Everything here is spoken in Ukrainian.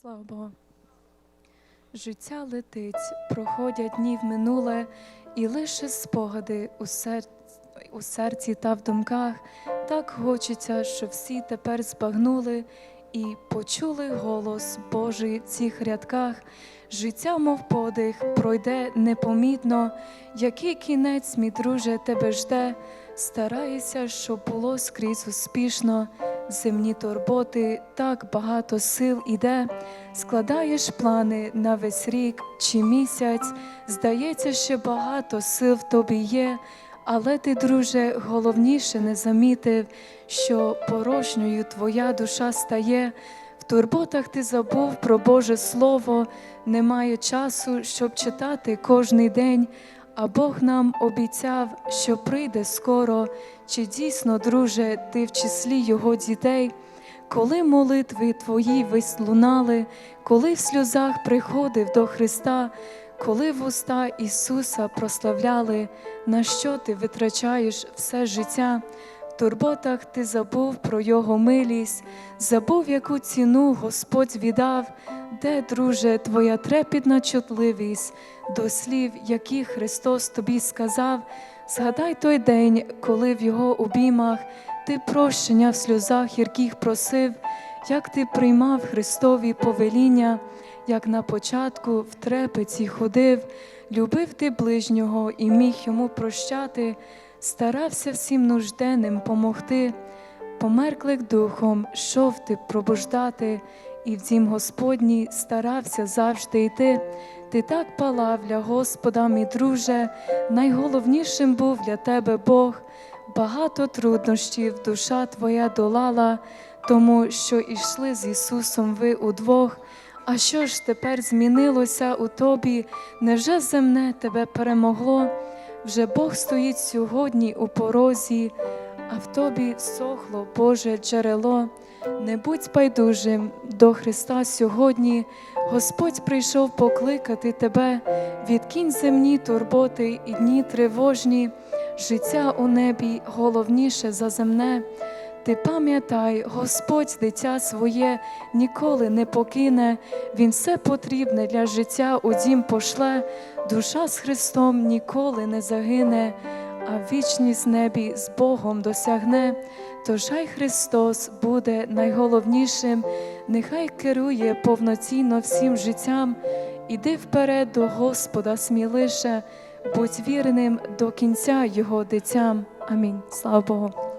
Слава Богу. Життя летить, проходять дні в минуле, і лише спогади у, сер... у серці та в думках. Так хочеться, щоб всі тепер збагнули і почули голос Божий в цих рядках. Життя, мов подих, пройде непомітно, який кінець, мій друже, тебе жде. Старайся, щоб було скрізь успішно. Земні турботи, так багато сил іде, складаєш плани на весь рік чи місяць. Здається, ще багато сил в тобі є, але ти, друже, головніше не замітив, що порожньою твоя душа стає. В турботах ти забув про Боже Слово, немає часу, щоб читати кожний день. А Бог нам обіцяв, що прийде скоро, чи дійсно, друже, ти в числі його дітей, коли молитви твої весь лунали, коли в сльозах приходив до Христа, коли в уста Ісуса прославляли, на що ти витрачаєш все життя, турботах ти забув про Його милість, забув, яку ціну Господь віддав, де, друже, твоя трепідна чутливість до слів, які Христос тобі сказав. Згадай той день, коли в його обіймах ти прощення в сльозах гірких просив, як ти приймав Христові повеління, як на початку в трепеці ходив, любив ти ближнього і міг йому прощати, старався всім нужденним помогти, померклих духом, шов ти пробуждати, і в дім Господній старався завжди йти. Ти так палав для Господа, мій друже, найголовнішим був для тебе Бог. Багато труднощів душа твоя долала, тому що йшли з Ісусом ви удвох. А що ж тепер змінилося у тобі? Невже земне тебе перемогло? Вже Бог стоїть сьогодні у порозі, а в тобі сохло Боже джерело. Не будь байдужим до Христа сьогодні. Господь прийшов покликати тебе, відкинь земні турботи і дні тривожні, життя у небі головніше за земне. Ти пам'ятай, Господь дитя своє ніколи не покине, Він все потрібне для життя у дім пошле, душа з Христом ніколи не загине, а вічність небі з Богом досягне. Тож хай Христос буде найголовнішим, нехай керує повноцінно всім життям. Іди вперед до Господа смілише, будь вірним до кінця Його дитям. Амінь. Слава Богу.